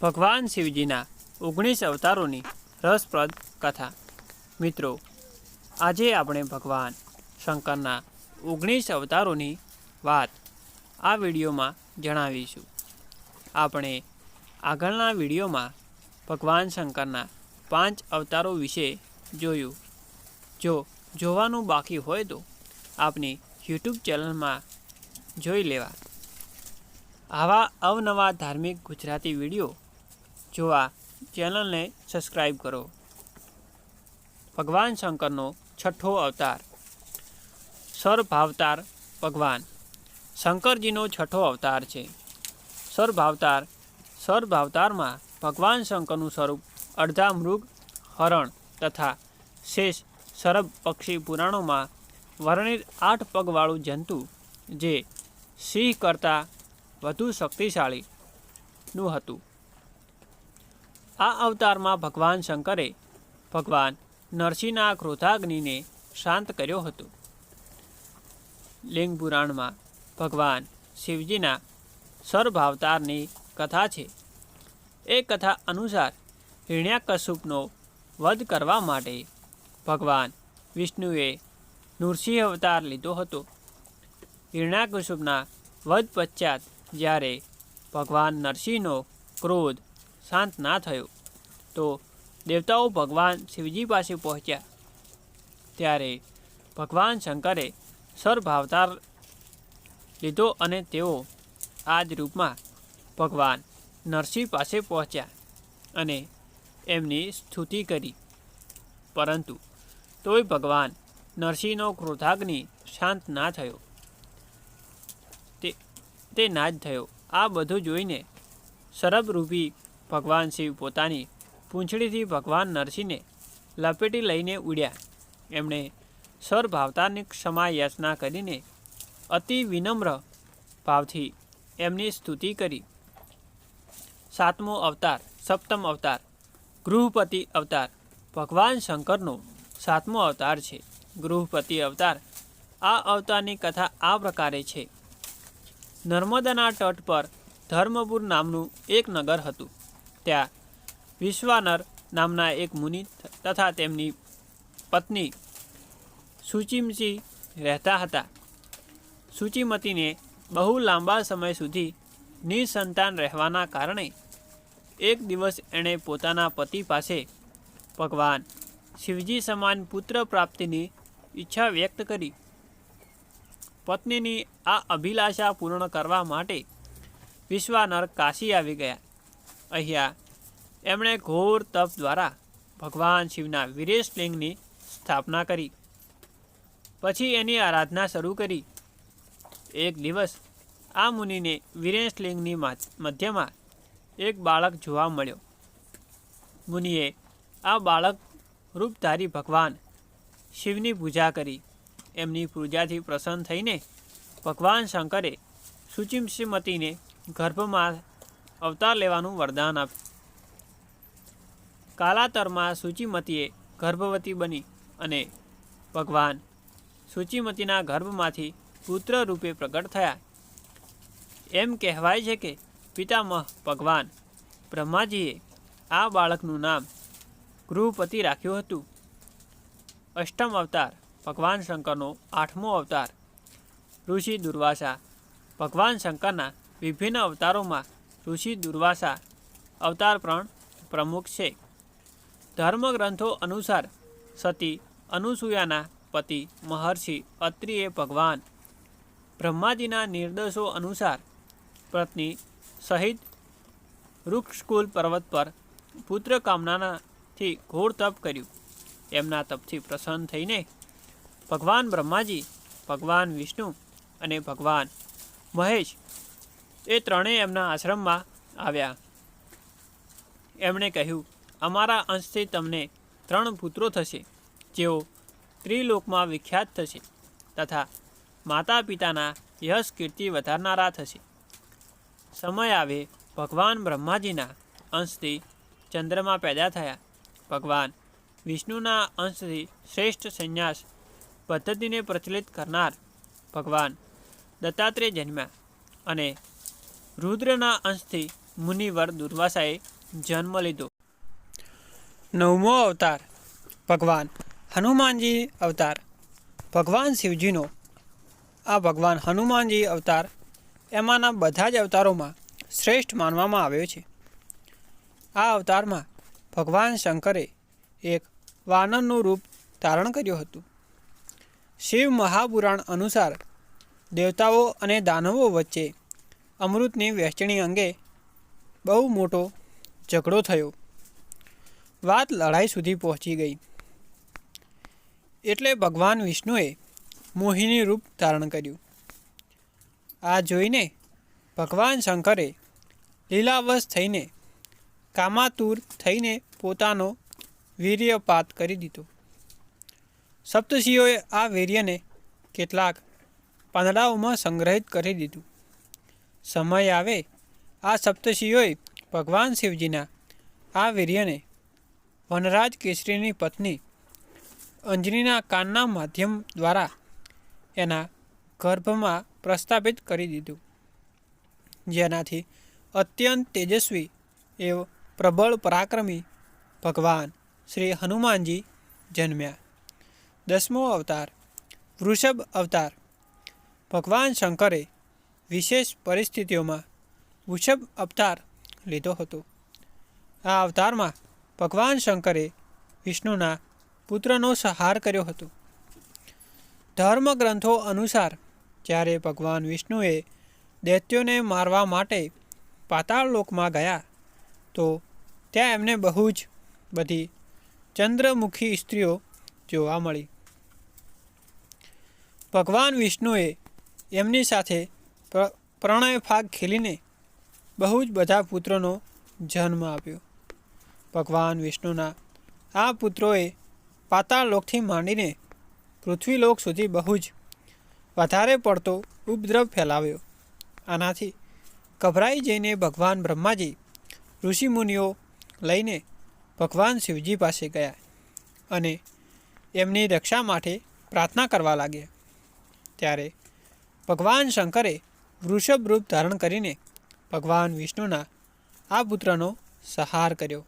ભગવાન શિવજીના ઓગણીસ અવતારોની રસપ્રદ કથા. મિત્રો, આજે આપણે ભગવાન શંકરના ઓગણીસ અવતારોની વાત આ વિડીયોમાં જણાવીશું. આપણે આગળના વિડીયોમાં ભગવાન શંકરના પાંચ અવતારો વિશે જોયું. જો જોવાનું બાકી હોય તો આપની યુટ્યુબ ચેનલમાં જોઈ લેવા. આવા અવનવા ધાર્મિક ગુજરાતી વીડિયો જોવા ચેનલને સબસ્ક્રાઈબ કરો. ભગવાન શંકરનો છઠ્ઠો અવતાર. સર્ભાવતાર ભગવાન. શંકરજીનો છઠ્ઠો અવતાર છે. સર્ભાવતાર સર્ભાવતારમાં ભગવાન શંકરનું સ્વરૂપ અડધા મૃગ હરણ તથા શેષ સરબ પક્ષી પુરાણોમાં વર્ણિત આઠ પગવાળું જંતુ જે સિંહ કરતાં વધુ શક્તિશાળીનું હતું. આ અવતારમાં ભગવાન શંકરે ભગવાન નરસિંહના ક્રોધાગ્નિને શાંત કર્યો હતો. લિંગ પુરાણમાં ભગવાન શિવજીના સર્ભાવતારની કથા છે. એ કથા અનુસાર હિરણ્યાકશુપનો વધ કરવા માટે ભગવાન વિષ્ણુએ નૃસિંહ અવતાર લીધો હતો. હિરણ્યાકશુપના વધ પશ્ચાત જ્યારે ભગવાન નરસિંહનો ક્રોધ શાંત ના થયો. તો દેવતાઓ ભગવાન શિવજી પાસે પહોંચ્યા. ત્યારે ભગવાન શંકરે સર્ભાવતાર લીધો અને તેઓ આ જ રૂપમાં ભગવાન નરસિંહ પાસે પહોંચ્યા અને એમની સ્તુતિ કરી. પરંતુ તોય ભગવાન નરસિંહનો ક્રોધાગ્નિ શાંત ના થયો. તે તે ના જ થયો. આ બધું જોઈને શરબરૂપી ભગવાન શિવ પોતાની પૂંછડીથી ભગવાન નરસિંહને લપેટી લઈને ઉડ્યા. એમણે સર્ભાવતારની ક્ષમા યાચના કરીને અતિ વિનમ્ર ભાવથી એમની સ્તુતિ કરી. સાતમો અવતાર, સપ્તમ અવતાર, ગૃહપતિ અવતાર, ભગવાન શંકરનો સાતમો અવતાર છે. ગૃહપતિ અવતાર આ અવતારની કથા આ પ્રકારે છે. નર્મદાના તટ પર ધર્મપુર નામનું એક નગર હતું. ત્યાં. વિશ્વાનર નામના એક મુનિ તથા તેમની પત્ની સુચિમસી રહેતા હતા. સુચિમતીને બહુ લાંબા સમય સુધી નિસંતાન રહેવાના કારણે એક દિવસ એણે પોતાના પતિ પાસે ભગવાન શિવજી સમાન પુત્ર પ્રાપ્તિની ઈચ્છા વ્યક્ત કરી. પત્નીની આ અભિલાષા પૂર્ણ કરવા માટે વિશ્વાનર કાશી આવી ગયા. અહીંયા. એમણે ઘોર તપ દ્વારા ભગવાન શિવના વિરેશલિંગની સ્થાપના કરી. પછી એની આરાધના શરૂ કરી. એક દિવસ આ મુનિને વિરેશલિંગની મધ્યમાં એક બાળક જોવા મળ્યો. મુનિએ આ બાળક રૂપધારી ભગવાન શિવની પૂજા કરી. એમની પૂજાથી પ્રસન્ન થઈને ભગવાન શંકરે સુચિમશ્રીમતીને ગર્ભમાં અવતાર લેવાનું વરદાન આપ્યું કાલાતરમાં સુચિમતીએ ગર્ભવતી બની અને ભગવાન સુચિમતીના ગર્ભમાંથી પુત્ર રૂપે પ્રગટ થયા. એમ કહેવાય છે કે પિતામહ ભગવાન બ્રહ્માજીએ આ બાળકનું નામ ગૃહપતિ રાખ્યું હતું. અષ્ટમ અવતાર ભગવાન શંકરનો આઠમો અવતાર. ઋષિ દુર્વાસા ભગવાન શંકરના વિભિન્ન અવતારોમાં ઋષિ દુર્વાસા અવતાર પ્રણ પ્રમુખ છે. ધર્મગ્રંથો અનુસાર સતી અનુસૂયાના પતિ મહર્ષિ અત્રિએ ભગવાન. બ્રહ્માજીના નિર્દેશો અનુસાર પત્ની સહિત વૃક્ષકુલ પર્વત પર પુત્ર કામનાથી ઘોર તપ કર્યું. એમના તપથી પ્રસન્ન થઈને ભગવાન બ્રહ્માજી, ભગવાન વિષ્ણુ અને ભગવાન મહેશ એ ત્રણેય એમના આશ્રમમાં આવ્યા. એમણે કહ્યું, અમારા અંશથી તમને ત્રણ પુત્રો થશે, જેઓ ત્રિલોકમાં વિખ્યાત થશે તથા માતા પિતાના યશ કીર્તિ વધારનારા થશે. સમય આવે, ભગવાન બ્રહ્માજીના અંશથી ચંદ્રમાં પેદા થયા. ભગવાન વિષ્ણુના અંશથી શ્રેષ્ઠ સંન્યાસ પદ્ધતિને પ્રચલિત કરનાર ભગવાન દત્તાત્રેય જન્મ્યા અને રુદ્રના અંશથી મુનિવર દુર્વાસાએ જન્મ લીધો. નવમો અવતાર, ભગવાન હનુમાનજી અવતાર. ભગવાન શિવજીનો. આ ભગવાન હનુમાનજી અવતાર એમાંના બધા જ અવતારોમાં શ્રેષ્ઠ માનવામાં આવ્યો છે. આ અવતારમાં ભગવાન શંકરે એક વાનરનું રૂપ ધારણ કર્યું હતું. શિવ મહાપુરાણ અનુસાર દેવતાઓ અને દાનવો વચ્ચે અમૃતની વહેંચણી અંગે બહુ મોટો ઝઘડો થયો. વાત લડાઈ સુધી પહોંચી ગઈ. એટલે ભગવાન વિષ્ણુએ મોહિની રૂપ ધારણ કર્યું. આ જોઈને ભગવાન શંકરે લીલાવશ થઈને કામાતુર થઈને પોતાનો વીર્યપાત કરી દીધો. સપ્તર્ષિઓએ આ વીર્યને કેટલાક પાંદડાઓમાં સંગ્રહિત કરી દીધું. સમય આવે, આ સપ્તર્ષિઓએ ભગવાન શિવજીના આ વીર્યને વનરાજ કેસરીની પત્ની અંજનીના કાનના માધ્યમ દ્વારા એના ગર્ભમાં પ્રસ્થાપિત કરી દીધું. જેનાથી અત્યંત તેજસ્વી એવો પ્રબળ પરાક્રમી ભગવાન શ્રી હનુમાનજી જન્મ્યા. દસમો અવતાર, વૃષભ અવતાર. ભગવાન શંકરે વિશેષ પરિસ્થિતિઓમાં વૃષભ અવતાર લીધો હતો. આ અવતારમાં ભગવાન શંકરે વિષ્ણુના પુત્રનો સહાર કર્યો હતો. ધર્મગ્રંથો અનુસાર જ્યારે ભગવાન વિષ્ણુએ દૈત્યોને મારવા માટે પાતાળ લોકમાં ગયા, તો ત્યાં એમને બહુ જ બધી ચંદ્રમુખી સ્ત્રીઓ જોવા મળી. ભગવાન વિષ્ણુએ એમની સાથે પ્રણય ફાગ ખેલીને બહુ જ બધા પુત્રોનો જન્મ આપ્યો. ભગવાન વિષ્ણુના આ પુત્રોએ પાતાળલોકથી માંડીને પૃથ્વીલોક સુધી બહુ જ વધારે પડતો ઉપદ્રવ ફેલાવ્યો. આનાથી ગભરાઈ જઈને ભગવાન બ્રહ્માજી ઋષિમુનિઓ લઈને ભગવાન શિવજી પાસે ગયા અને એમની રક્ષા માટે પ્રાર્થના કરવા લાગ્યા. ત્યારે ભગવાન શંકરે વૃષભ રૂપ ધારણ કરીને ભગવાન વિષ્ણુના આ પુત્રનો સંહાર કર્યો.